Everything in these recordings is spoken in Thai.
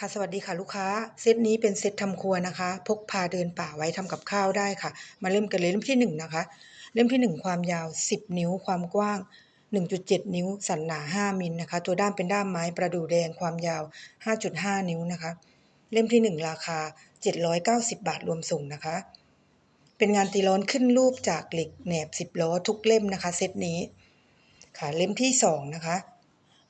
ค่ะสวัสดีค่ะลูกค้าเซตนี้เป็นเซตทำครัวนะคะ พกพาเดินป่าไว้ทำกับข้าวได้ค่ะ มาเริ่มกันเลยเล่มที่หนึ่งนะคะ เล่มที่หนึ่งความยาว 10 นิ้ว ความกว้าง 1.7 นิ้ว สันหนา 5 มิลนะคะ ตัวด้ามเป็นด้ามไม้ประดู่แดงความยาว 5.5 นิ้วนะคะ เล่มที่หนึ่งราคา 790 บาทรวมส่งนะคะ เป็นงานตีร้อนขึ้นรูปจากเหล็กแหนบ 10 ล้อทุกเล่มนะคะ เซตนี้ค่ะเล่มที่สองนะคะ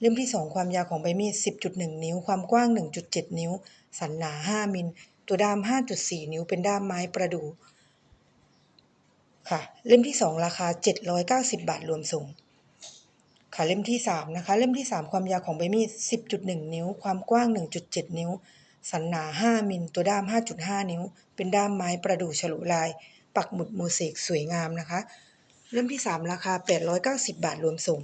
เล่มที่ 2 ความยาวของใบมีด 10.1 นิ้ว ความกว้าง 1.7 นิ้ว สันหนา 5 มิล ตัวด้าม 5.4 นิ้ว เป็นด้ามไม้ประดู่ค่ะ เล่มที่ 2 ราคา 790 บาทรวมส่ง ค่ะ เล่มที่ 3 นะคะ เล่มที่ 3 ความยาวของใบมีด 10.1 นิ้ว ความกว้าง 1.7 นิ้ว สันหนา 5 มิล ตัวด้าม 5.5 นิ้ว เป็นด้ามไม้ประดู่ฉลุลาย ปักหมุดโมเสกสวยงามนะคะ เล่มที่ 3 ราคา 890 บาทรวมส่ง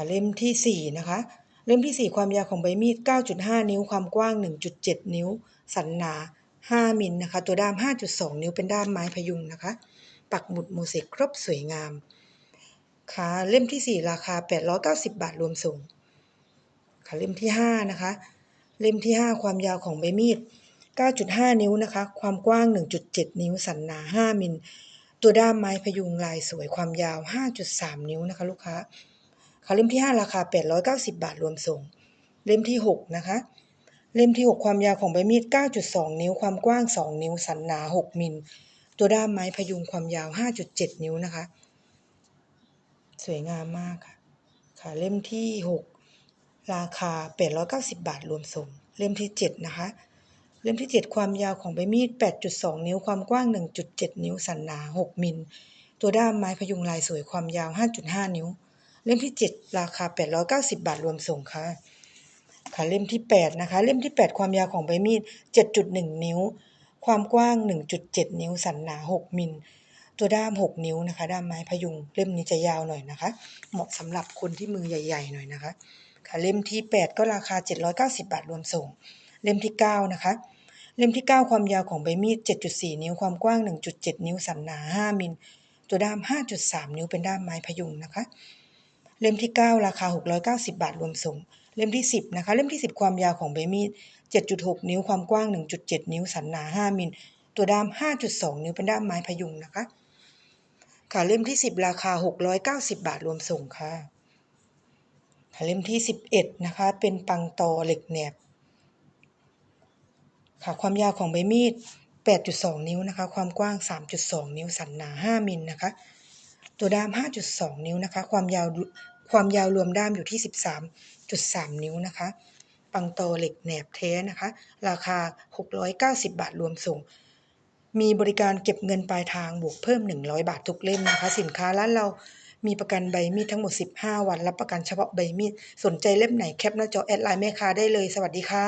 ค่ะเล่มที่ 4 นะคะ เล่มที่ 4 ความยาวของใบมีด 9.5 นิ้ว ความกว้าง 1.7 นิ้ว สันหนา 5 มิลนะคะ ตัวด้าม 5.2 นิ้วเป็นด้ามไม้พยุงนะคะ ปักหมุดโมเสกครบสวยงาม ค่ะ เล่มที่ 4 ราคา 890 บาทรวมส่ง ค่ะ เล่มที่ 5 นะคะ เล่มที่ 5 ความยาวของใบมีด 9.5 นิ้วนะคะ ความกว้าง 1.7 นิ้ว สันหนา 5 มิล ตัวด้ามไม้พยุงลายสวยความยาว 5.3 นิ้วนะคะ ลูกค้า ค่ะเล่มที่ 5 ราคา 890 บาทรวมส่ง เล่มที่ 6 นะคะ เล่มที่ 6 ความยาวของใบมีด 9.2 นิ้ว ความกว้าง 2 นิ้ว สันหนา 6 มิล ตัวด้ามไม้พยุงความยาว 5.7 นิ้วนะคะ สวยงามมากค่ะ ค่ะ เล่มที่ 6 ราคา 890 บาทรวมส่ง เล่มที่ 7 นะคะ เล่มที่ 7 ความยาวของใบมีด 8.2 นิ้ว ความกว้าง 1.7 นิ้ว สันหนา 6 มิล ตัวด้ามไม้พยุงลายสวยความยาว 5.5 นิ้ว เล่มที่ 7 ราคา 890 บาทรวมส่งค่ะ ค่ะเล่มที่ 8 นะคะ เล่มที่ 8 ความยาวของใบมีด 7.1 นิ้ว ความกว้าง 1.7 นิ้ว สันหนา 6 มิล ตัวด้าม 6 นิ้วนะคะ ด้ามไม้พยุง เล่มนี้จะยาวหน่อยนะคะ เหมาะสำหรับคนที่มือใหญ่ ๆ หน่อยนะคะ ค่ะเล่มที่ 8 ก็ราคา 790 บาทรวมส่ง เล่มที่ 9 นะคะเล่มที่ 9 ความยาวของใบมีด 7.4 นิ้ว ความกว้าง 1.7 นิ้ว สันหนา 5 มิล ตัวด้าม 5.3 นิ้ว เป็นด้ามไม้พยุงนะคะ เล่มที่ 9 ราคา 690 บาทรวมส่ง เล่มที่ 10 นะคะ เล่มที่ 10 ความยาวของใบมีด7.6 นิ้ว ความกว้าง 1.7 นิ้ว สันหนา 5 มิล ตัวด้าม 5.2 นิ้ว เป็นด้ามไม้พยุงนะคะ ค่ะ เล่มที่ 10 ราคา 690 บาทรวมส่งค่ะค่ะเล่มที่ 11 นะคะ เป็นปังตอเหล็กแหนบ ค่ะ ความยาวของใบมีด 8.2 นิ้วนะคะ ความกว้าง 3.2 นิ้ว สันหนา 5 มิลนะคะ ตัวด้าม 5.2 นิ้วนะคะ ความยาวความยาวรวมด้ามอยู่ที่ 13.3 นิ้วนะคะ ปังตอเหล็กแหนบแท้นะคะ ราคา 690 บาทรวมส่ง มีบริการเก็บเงินปลายทางบวกเพิ่ม 100 บาททุกเล่มนะคะ สินค้าร้านเรามีประกันใบมีดทั้งหมด 15 วัน รับประกันเฉพาะใบมีด สนใจเล่มไหนแคปหน้าจอแอดไลน์แม่ค้าได้เลย สวัสดีค่ะ